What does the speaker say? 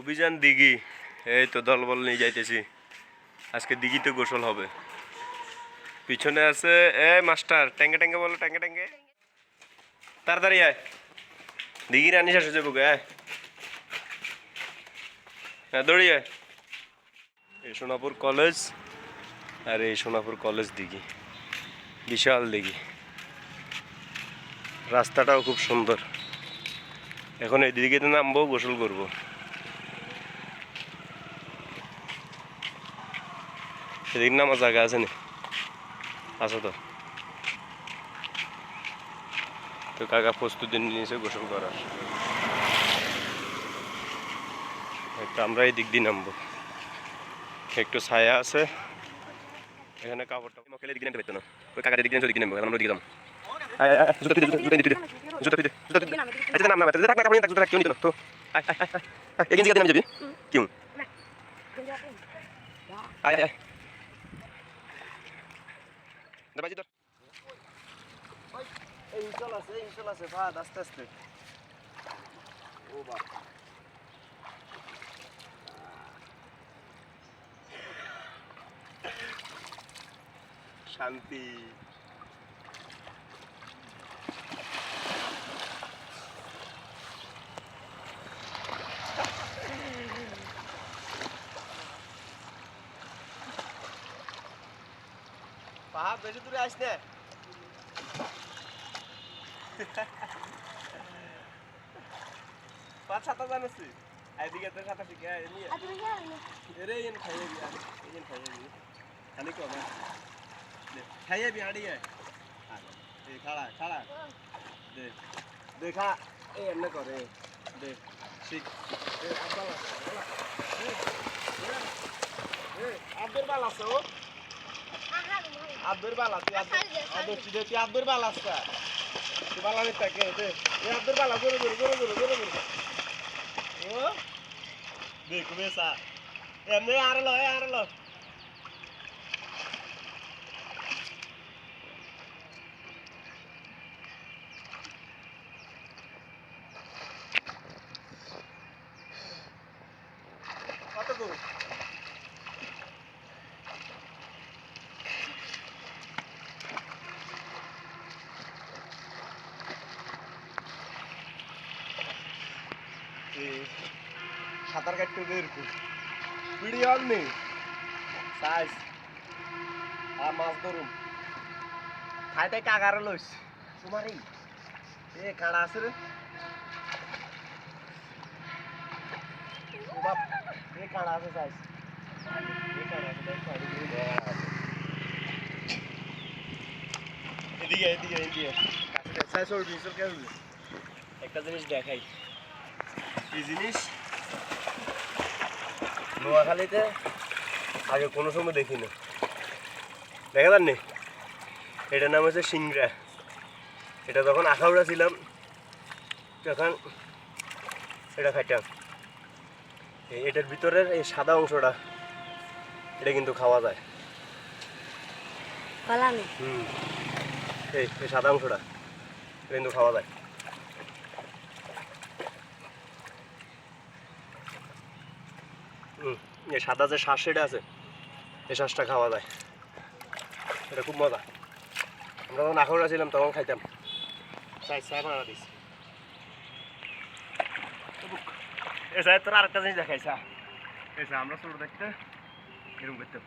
অভিযান দিঘি। এই তো দলবল নিয়ে যাইতেছি। আজকে দিঘিতে গোসল হবে। পিছনে আছে, এ মাস্টার ট্যাঙ্গে ট্যাঙ্গে বলো ট্যাঙ্গে ট্যাঙ্গে তাড়াতাড়ি আয়। দিঘি রানি হয়ে যাব গে হ্যাঁ দৌড়ি আয়। এই সোনাপুর কলেজ আর এই সোনাপুর কলেজ দিঘি। বিশাল দিঘি। রাস্তাটাও খুব সুন্দর। এখন এই দিকে নামবো, গোসল করব। সেদিক নামার জায়গা আছে নি আছে তো তো কাকা প্রস্তুতি নিয়েছে গোসল করার তো আমরা এই দিক দিয়ে নামবো একটু ছায়া আছে এখানে কাপড়টা মকেলে দিকে নামতে পারতো না ওই দিকে দিকে নামবো আমরা দিকে নাম আয় আয় আয় জুতা পিতে জুতা পিতে জুতা পিতে জুতা পিতে আচ্ছা নাম নাম থাক না কাপড় থাক জুতা কেউ নিত না তো আয় আয় আয় আয় এগিয়ে দিকে নামে যাবি কেউ আয় আয় দাবাজি ধর। এই ইনশাল আছে এই ইনশাল আছে। ভাত আস্তে আস্তে। ও বাপ। শান্তি। পাহাড় বেশি দূরে আস না। পাঁচ সাত জানাচ্ছি এদিকে তো সাঁতার শিখে নিয়ে। এরে এন খাইয়ে বি এন খাইয়ে বি খালি কম দে খাইয়ে বি আড়িয়ে এ খাড়া খাড়া। দে দেখা এ এমনি করে দে শিখ। এ আব্বাল আছে এ আব্দুর বাল আছে ও। আব্দুর বাল আছে আব্দুর চিদে তুই আব্দুর বাল আছে তুই বাল আমি তাকে দে। এ আব্দুর বাল জোরে জোরে জোরে জোরে জোরে জোরে। ও? দেখ বেসা এমনি আর আর কত দূর সাঁতার কাটতে ভিডিও অন নেই সাইজ আর মাছ ধরুন খাই তাই কাগারে লইস। তোমারই এ কাড়া আছে রে। বাপ। এ কাড়া আছে সাইজ এ কাড়া আছে দেখ এদিকে এদিকে এদিকে। কাছে সাইজ ওর ডিসেল কে একটা জিনিস দেখাই। কি জিনিস। নোয়াখালীতে আগে কোনো সময় দেখিনি। দেখা যাননি? এটার নাম হচ্ছে সিংড়া। এটা যখন আখাউড়া ছিলাম তখন এটা খাইতাম। এই- এটার ভিতরের এই সাদা অংশটা এটা কিন্তু খাওয়া যায়। হুম। এই এই সাদা অংশটা এটা কিন্তু খাওয়া যায় হুম এই সাদা যে শ্বাস সেটা আছে, এই শ্বাসটা খাওয়া যায়। এটা খুব মজা। আমরা যখন আখড়া ছিলাম, তখন খাইতাম। চাই চাই বানা দিস। এ তোর আরেকটা জিনিস দেখাইছা আমরা ছোট দেখতে এরকম করতাম